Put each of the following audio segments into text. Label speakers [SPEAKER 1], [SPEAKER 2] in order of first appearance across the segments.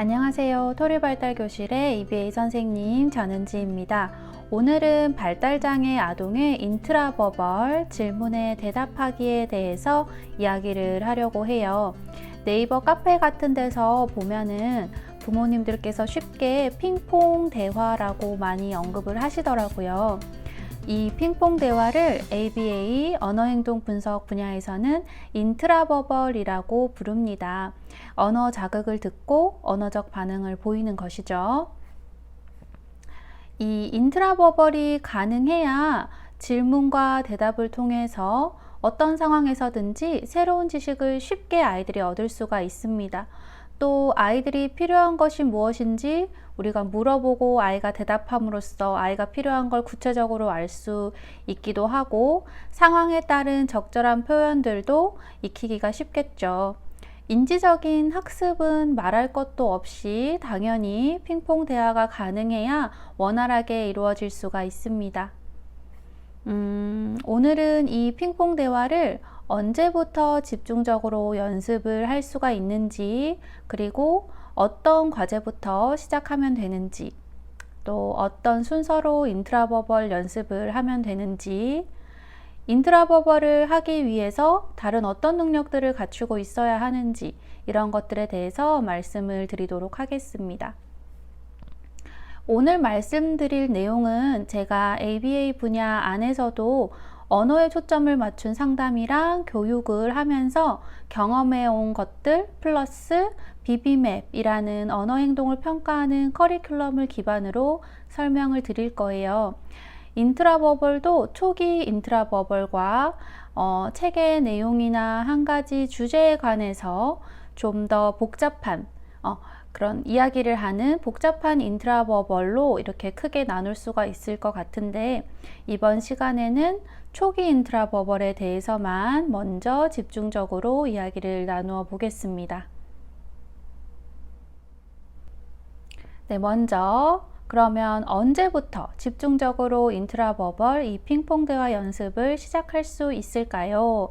[SPEAKER 1] 안녕하세요. 토리발달교실의 EBA 선생님 전은지입니다. 오늘은 발달장애 아동의 인트라버벌 질문에 대답하기에 대해서 이야기를 하려고 해요. 네이버 카페 같은 데서 보면은 부모님들께서 쉽게 핑퐁 대화라고 많이 언급을 하시더라고요. 이 핑퐁 대화를 ABA 언어행동 분석 분야에서는 인트라버벌이라고 부릅니다. 언어 자극을 듣고 언어적 반응을 보이는 것이죠. 이 인트라버벌이 가능해야 질문과 대답을 통해서 어떤 상황에서든지 새로운 지식을 쉽게 아이들이 얻을 수가 있습니다. 또 아이들이 필요한 것이 무엇인지 우리가 물어보고 아이가 대답함으로써 아이가 필요한 걸 구체적으로 알 수 있기도 하고 상황에 따른 적절한 표현들도 익히기가 쉽겠죠. 인지적인 학습은 말할 것도 없이 당연히 핑퐁 대화가 가능해야 원활하게 이루어질 수가 있습니다. 음, 오늘은 이 핑퐁 대화를 언제부터 집중적으로 연습을 할 수가 있는지, 그리고 어떤 과제부터 시작하면 되는지, 또 어떤 순서로 인트라버벌 연습을 하면 되는지, 인트라버벌을 하기 위해서 다른 어떤 능력들을 갖추고 있어야 하는지, 이런 것들에 대해서 말씀을 드리도록 하겠습니다. 오늘 말씀드릴 내용은 제가 ABA 분야 안에서도 언어에 초점을 맞춘 상담이랑 교육을 하면서 경험해 온 것들 플러스 비비맵이라는 언어 행동을 평가하는 커리큘럼을 기반으로 설명을 드릴 거예요. 인트라버벌도 초기 인트라버벌과 어, 책의 내용이나 한 가지 주제에 관해서 좀 더 복잡한 어, 그런 이야기를 하는 복잡한 인트라버벌로 이렇게 크게 나눌 수가 있을 것 같은데 이번 시간에는 초기 인트라버벌에 대해서만 먼저 집중적으로 이야기를 나누어 보겠습니다. 네, 먼저 그러면 언제부터 집중적으로 인트라버벌 이 핑퐁 대화 연습을 시작할 수 있을까요?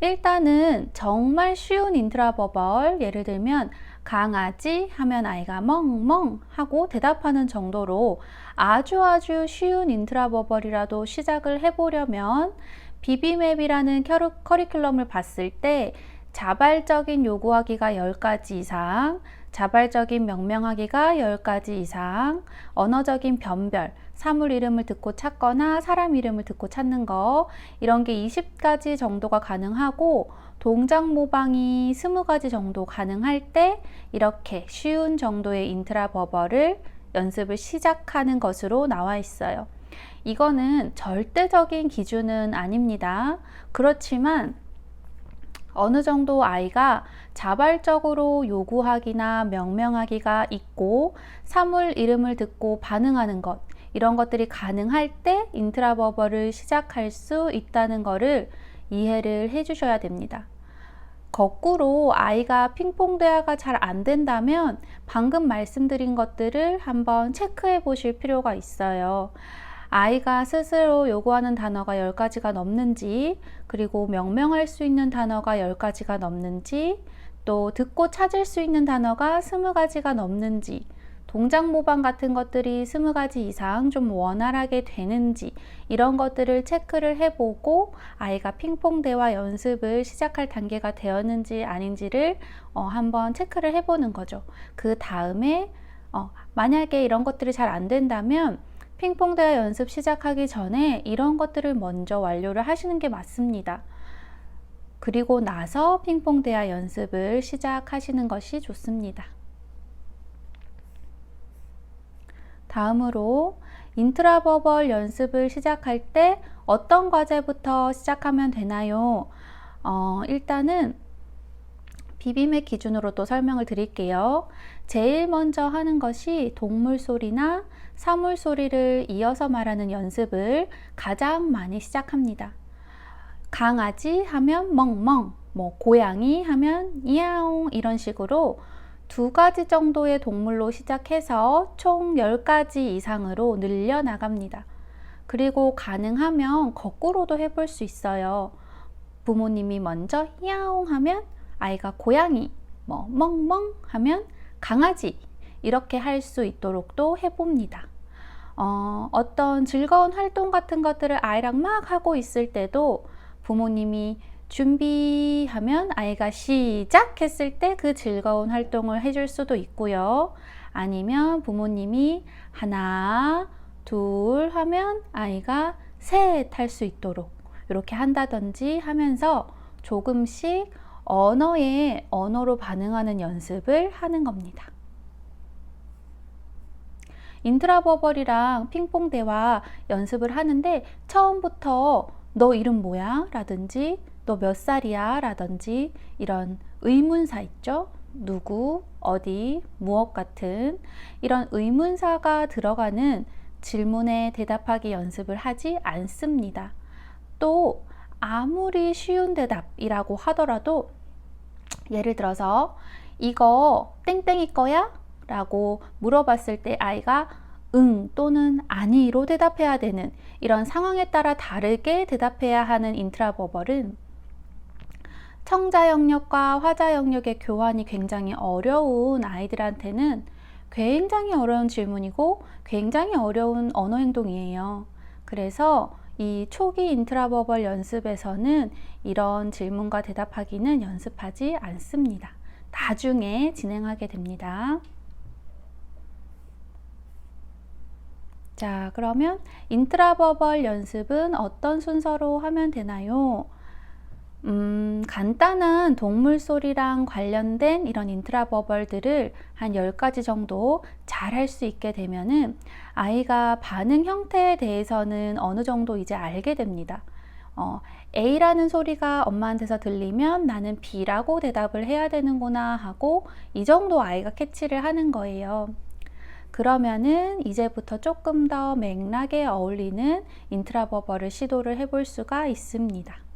[SPEAKER 1] 일단은 정말 쉬운 인트라버벌 예를 들면 강아지 하면 아이가 멍멍 하고 대답하는 정도로 아주 아주 쉬운 인트라버벌이라도 시작을 해보려면 비비맵이라는 커리큘럼을 봤을 때 자발적인 요구하기가 10가지 이상, 자발적인 명명하기가 10가지 이상, 언어적인 변별, 사물 이름을 듣고 찾거나 사람 이름을 듣고 찾는 거, 이런 게 20가지 정도가 가능하고, 동작 모방이 20가지 정도 가능할 때, 이렇게 쉬운 정도의 인트라 버벌을 연습을 시작하는 것으로 나와 있어요. 이거는 절대적인 기준은 아닙니다. 그렇지만, 어느 정도 아이가 자발적으로 요구하기나 명명하기가 있고 사물 이름을 듣고 반응하는 것 이런 것들이 가능할 때 인트라버벌을 시작할 수 있다는 것을 이해를 해 주셔야 됩니다. 거꾸로 아이가 핑퐁 대화가 잘 안 된다면 방금 말씀드린 것들을 한번 체크해 보실 필요가 있어요. 아이가 스스로 요구하는 단어가 10가지가 넘는지, 그리고 명명할 수 있는 단어가 10가지가 넘는지, 또 듣고 찾을 수 있는 단어가 20가지가 넘는지, 동작 모방 같은 것들이 20가지 이상 좀 원활하게 되는지 이런 것들을 체크를 해보고 아이가 핑퐁 대화 연습을 시작할 단계가 되었는지 아닌지를 어, 한번 체크를 해보는 거죠. 그 다음에 어, 만약에 이런 것들이 잘 안 된다면 핑퐁 대화 연습 시작하기 전에 이런 것들을 먼저 완료를 하시는 게 맞습니다. 그리고 나서 핑퐁 대화 연습을 시작하시는 것이 좋습니다. 다음으로 인트라버벌 연습을 시작할 때 어떤 과제부터 시작하면 되나요? 어, 일단은 비빔의 기준으로 또 설명을 드릴게요. 제일 먼저 하는 것이 동물 소리나 사물 소리를 이어서 말하는 연습을 가장 많이 시작합니다. 강아지 하면 멍멍, 뭐 고양이 하면 이야옹 이런 식으로 두 가지 정도의 동물로 시작해서 총 10가지 이상으로 늘려 나갑니다. 그리고 가능하면 거꾸로도 해볼 수 있어요. 부모님이 먼저 야옹 하면 아이가 고양이, 뭐 멍멍 하면 강아지 이렇게 할 수 있도록도 해봅니다. 어, 어떤 즐거운 활동 같은 것들을 아이랑 막 하고 있을 때도 부모님이 준비하면 아이가 시작했을 때 그 즐거운 활동을 해줄 수도 있고요. 아니면 부모님이 하나, 둘 하면 아이가 셋 할 수 있도록 이렇게 한다든지 하면서 조금씩 언어에 언어로 반응하는 연습을 하는 겁니다. 인트라버벌이랑 핑퐁 대화 연습을 하는데 처음부터 너 이름 뭐야? 라든지 너 몇 살이야? 라든지 이런 의문사 있죠? 누구, 어디, 무엇 같은 이런 의문사가 들어가는 질문에 대답하기 연습을 하지 않습니다. 또 아무리 쉬운 대답이라고 하더라도 예를 들어서 이거 땡땡이 거야? 라고 물어봤을 때 아이가 응 또는 아니로 대답해야 되는 이런 상황에 따라 다르게 대답해야 하는 인트라버벌은 청자 영역과 화자 영역의 교환이 굉장히 어려운 아이들한테는 굉장히 어려운 질문이고 굉장히 어려운 언어 행동이에요. 그래서 이 초기 인트라버벌 연습에서는 이런 질문과 대답하기는 연습하지 않습니다. 나중에 진행하게 됩니다. 자, 그러면 인트라버벌 연습은 어떤 순서로 하면 되나요? 음, 간단한 동물 소리랑 관련된 이런 인트라버벌들을 한 10가지 정도 잘 할 수 있게 되면은 아이가 반응 형태에 대해서는 어느 정도 이제 알게 됩니다. 어, A라는 소리가 엄마한테서 들리면 나는 B라고 대답을 해야 되는구나 하고 이 정도 아이가 캐치를 하는 거예요. 그러면은 이제부터 조금 더 맥락에 어울리는 인트라버벌을 시도를 해볼 수가 있습니다.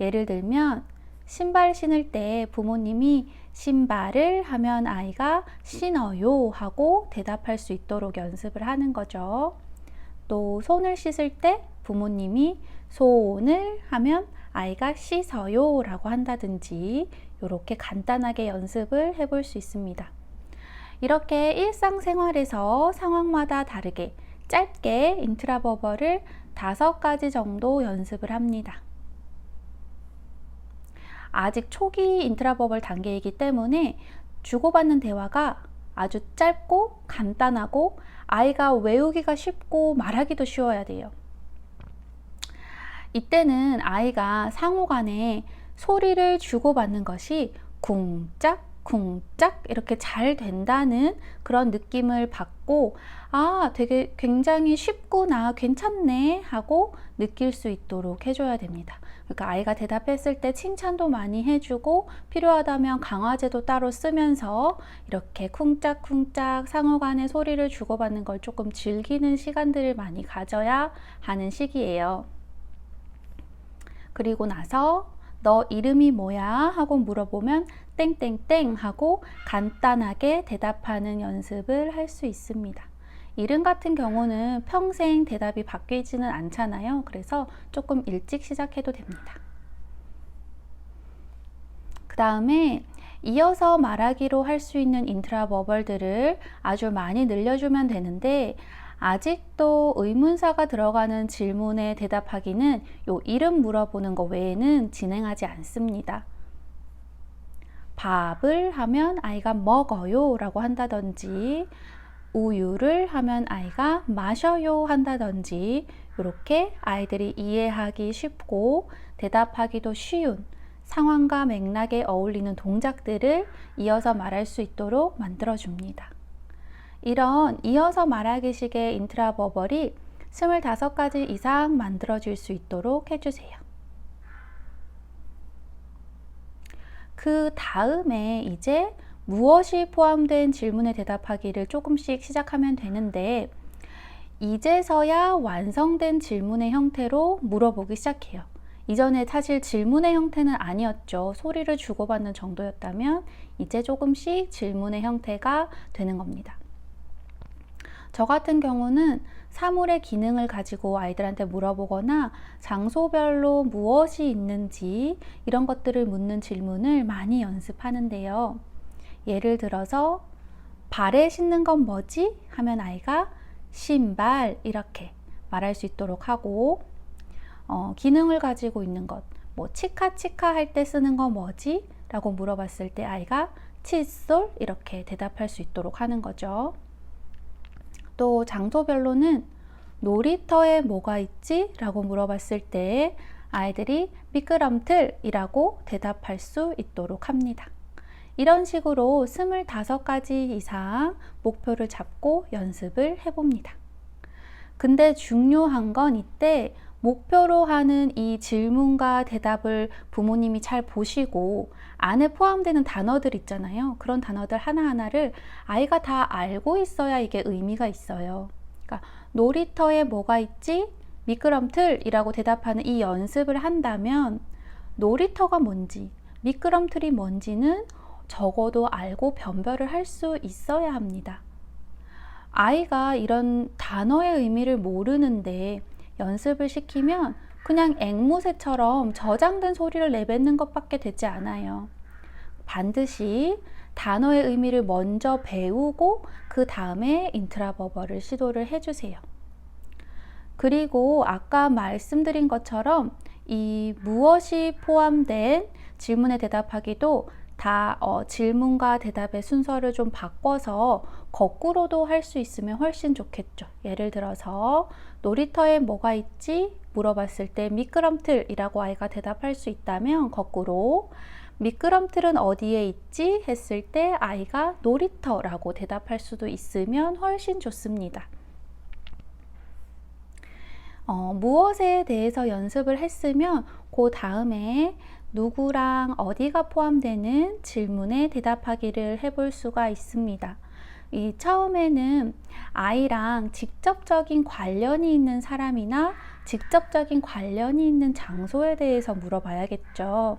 [SPEAKER 1] 예를 들면 신발 신을 때 부모님이 신발을 하면 아이가 신어요 하고 대답할 수 있도록 연습을 하는 거죠. 또 손을 씻을 때 부모님이 손을 하면 아이가 씻어요 라고 한다든지 이렇게 간단하게 연습을 해볼 수 있습니다. 이렇게 일상생활에서 상황마다 다르게 짧게 인트라버벌을 다섯 가지 정도 연습을 합니다. 아직 초기 인트라버벌 단계이기 때문에 주고받는 대화가 아주 짧고 간단하고 아이가 외우기가 쉽고 말하기도 쉬워야 돼요. 이때는 아이가 상호 간에 소리를 주고받는 것이 쿵짝, 쿵짝 이렇게 잘 된다는 그런 느낌을 받고 아, 되게 굉장히 쉽구나, 괜찮네 하고 느낄 수 있도록 해줘야 됩니다. 그러니까 아이가 대답했을 때 칭찬도 많이 해주고 필요하다면 강화제도 따로 쓰면서 이렇게 쿵짝쿵짝 상호 간의 소리를 주고받는 걸 조금 즐기는 시간들을 많이 가져야 하는 시기예요. 그리고 나서 너 이름이 뭐야? 하고 물어보면 땡땡땡 하고 간단하게 대답하는 연습을 할 수 있습니다. 이름 같은 경우는 평생 대답이 바뀌지는 않잖아요. 그래서 조금 일찍 시작해도 됩니다. 그 다음에 이어서 말하기로 할 수 있는 인트라 버벌들을 아주 많이 늘려주면 되는데 아직도 의문사가 들어가는 질문에 대답하기는 요 이름 물어보는 거 외에는 진행하지 않습니다. 밥을 하면 아이가 먹어요 라고 한다든지 우유를 하면 아이가 마셔요 한다든지 이렇게 아이들이 이해하기 쉽고 대답하기도 쉬운 상황과 맥락에 어울리는 동작들을 이어서 말할 수 있도록 만들어 줍니다. 이런 이어서 말하기식의 인트라버벌이 25가지 이상 만들어질 수 있도록 해주세요. 그 다음에 이제 무엇이 포함된 질문에 대답하기를 조금씩 시작하면 되는데 이제서야 완성된 질문의 형태로 물어보기 시작해요. 이전에 사실 질문의 형태는 아니었죠. 소리를 주고받는 정도였다면 이제 조금씩 질문의 형태가 되는 겁니다. 저 같은 경우는 사물의 기능을 가지고 아이들한테 물어보거나 장소별로 무엇이 있는지 이런 것들을 묻는 질문을 많이 연습하는데요. 예를 들어서 발에 신는 건 뭐지? 하면 아이가 신발 이렇게 말할 수 있도록 하고 어, 기능을 가지고 있는 것, 뭐 치카 치카 할 때 쓰는 건 뭐지? 라고 물어봤을 때 아이가 칫솔 이렇게 대답할 수 있도록 하는 거죠. 또 장소별로는 놀이터에 뭐가 있지? 라고 물어봤을 때 아이들이 미끄럼틀이라고 대답할 수 있도록 합니다. 이런 식으로 25가지 이상 목표를 잡고 연습을 해봅니다. 근데 중요한 건 이때 목표로 하는 이 질문과 대답을 부모님이 잘 보시고 안에 포함되는 단어들 있잖아요. 그런 단어들 하나하나를 아이가 다 알고 있어야 이게 의미가 있어요. 그러니까 놀이터에 뭐가 있지? 미끄럼틀이라고 대답하는 이 연습을 한다면 놀이터가 뭔지, 미끄럼틀이 뭔지는 적어도 알고 변별을 할 수 있어야 합니다. 아이가 이런 단어의 의미를 모르는데 연습을 시키면 그냥 앵무새처럼 저장된 소리를 내뱉는 것밖에 되지 않아요. 반드시 단어의 의미를 먼저 배우고 그 다음에 인트라버벌을 시도를 해주세요. 그리고 아까 말씀드린 것처럼 이 무엇이 포함된 질문에 대답하기도 다 어, 질문과 대답의 순서를 좀 바꿔서 거꾸로도 할 수 있으면 훨씬 좋겠죠. 예를 들어서 놀이터에 뭐가 있지? 물어봤을 때 미끄럼틀이라고 아이가 대답할 수 있다면 거꾸로 미끄럼틀은 어디에 있지? 했을 때 아이가 놀이터라고 대답할 수도 있으면 훨씬 좋습니다. 어, 무엇에 대해서 연습을 했으면 그 다음에 누구랑 어디가 포함되는 질문에 대답하기를 해볼 수가 있습니다. 이 처음에는 아이랑 직접적인 관련이 있는 사람이나 직접적인 관련이 있는 장소에 대해서 물어봐야겠죠.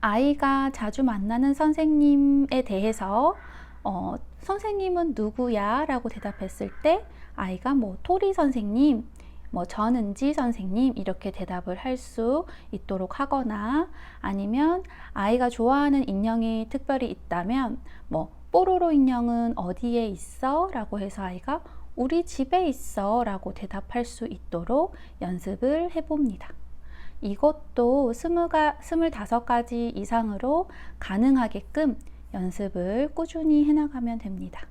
[SPEAKER 1] 아이가 자주 만나는 선생님에 대해서 어, 선생님은 누구야? 라고 대답했을 때 아이가 뭐 토리 선생님, 뭐 전은지 선생님 이렇게 대답을 할 수 있도록 하거나 아니면 아이가 좋아하는 인형이 특별히 있다면 뭐 뽀로로 인형은 어디에 있어? 라고 해서 아이가 우리 집에 있어 라고 대답할 수 있도록 연습을 해봅니다. 이것도 스무가, 스물다섯 가지 이상으로 가능하게끔 연습을 꾸준히 해나가면 됩니다.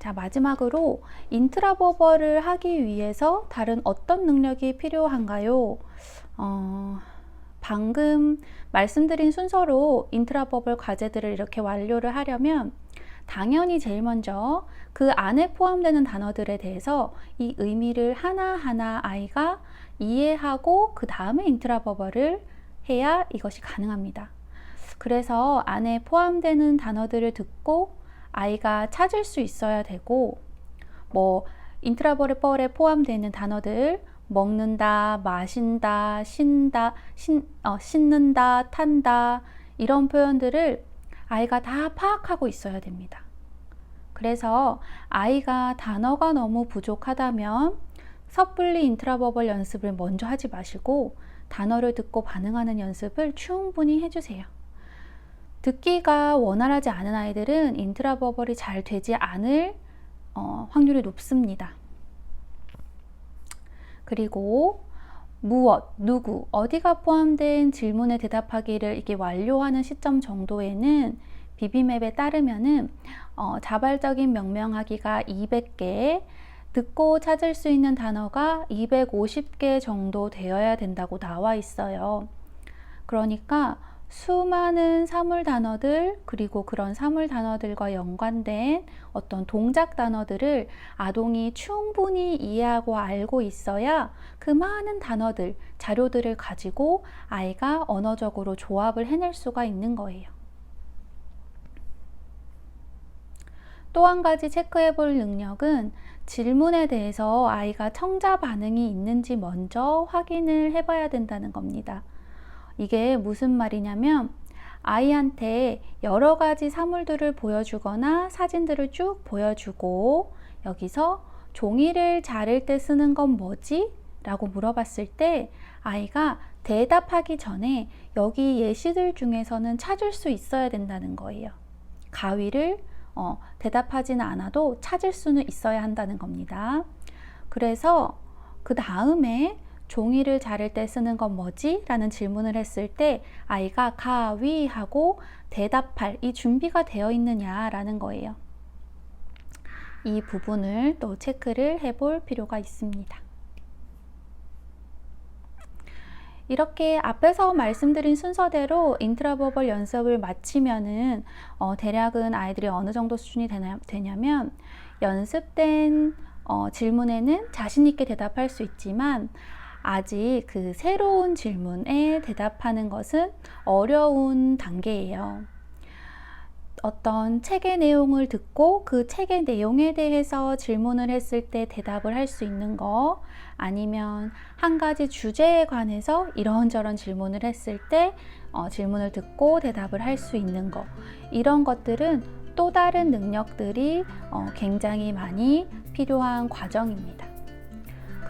[SPEAKER 1] 자, 마지막으로 인트라버벌을 하기 위해서 다른 어떤 능력이 필요한가요? 어, 방금 말씀드린 순서로 인트라버벌 과제들을 이렇게 완료를 하려면 당연히 제일 먼저 그 안에 포함되는 단어들에 대해서 이 의미를 하나하나 아이가 이해하고 그 다음에 인트라버벌을 해야 이것이 가능합니다. 그래서 안에 포함되는 단어들을 듣고 아이가 찾을 수 있어야 되고 뭐 인트라버벌에 포함되는 단어들 먹는다, 마신다, 신다, 신, 어, 씻는다, 탄다 이런 표현들을 아이가 다 파악하고 있어야 됩니다. 그래서 아이가 단어가 너무 부족하다면 섣불리 인트라버벌 연습을 먼저 하지 마시고 단어를 듣고 반응하는 연습을 충분히 해주세요. 듣기가 원활하지 않은 아이들은 인트라버벌이 잘 되지 않을 어, 확률이 높습니다. 그리고 무엇, 누구, 어디가 포함된 질문에 대답하기를 이게 완료하는 시점 정도에는 비비맵에 따르면은 어, 자발적인 명명하기가 200개, 듣고 찾을 수 있는 단어가 250개 정도 되어야 된다고 나와 있어요. 그러니까 수많은 사물 단어들 그리고 그런 사물 단어들과 연관된 어떤 동작 단어들을 아동이 충분히 이해하고 알고 있어야 그 많은 단어들, 자료들을 가지고 아이가 언어적으로 조합을 해낼 수가 있는 거예요. 또 한 가지 체크해 볼 능력은 질문에 대해서 아이가 청자 반응이 있는지 먼저 확인을 해 봐야 된다는 겁니다. 이게 무슨 말이냐면 아이한테 여러 가지 사물들을 보여주거나 사진들을 쭉 보여주고 여기서 종이를 자를 때 쓰는 건 뭐지? 라고 물어봤을 때 아이가 대답하기 전에 여기 예시들 중에서는 찾을 수 있어야 된다는 거예요. 가위를 어, 대답하지는 않아도 찾을 수는 있어야 한다는 겁니다. 그래서 그 다음에 종이를 자를 때 쓰는 건 뭐지? 라는 질문을 했을 때 아이가 가위 하고 대답할 이 준비가 되어 있느냐라는 거예요. 이 부분을 또 체크를 해볼 필요가 있습니다. 이렇게 앞에서 말씀드린 순서대로 인트라버벌 연습을 마치면은 어, 대략은 아이들이 어느 정도 수준이 되냐, 되냐면 연습된 어, 질문에는 자신 있게 대답할 수 있지만 아직 그 새로운 질문에 대답하는 것은 어려운 단계예요. 어떤 책의 내용을 듣고 그 책의 내용에 대해서 질문을 했을 때 대답을 할 수 있는 거 아니면 한 가지 주제에 관해서 이런저런 질문을 했을 때 어, 질문을 듣고 대답을 할 수 있는 거 이런 것들은 또 다른 능력들이 어, 굉장히 많이 필요한 과정입니다.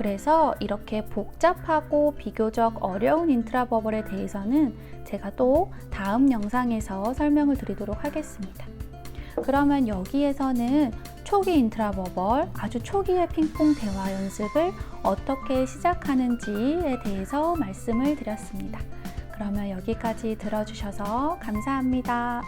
[SPEAKER 1] 그래서 이렇게 복잡하고 비교적 어려운 인트라버벌에 대해서는 제가 또 다음 영상에서 설명을 드리도록 하겠습니다. 그러면 여기에서는 초기 인트라버벌, 아주 초기의 핑퐁 대화 연습을 어떻게 시작하는지에 대해서 말씀을 드렸습니다. 그러면 여기까지 들어주셔서 감사합니다.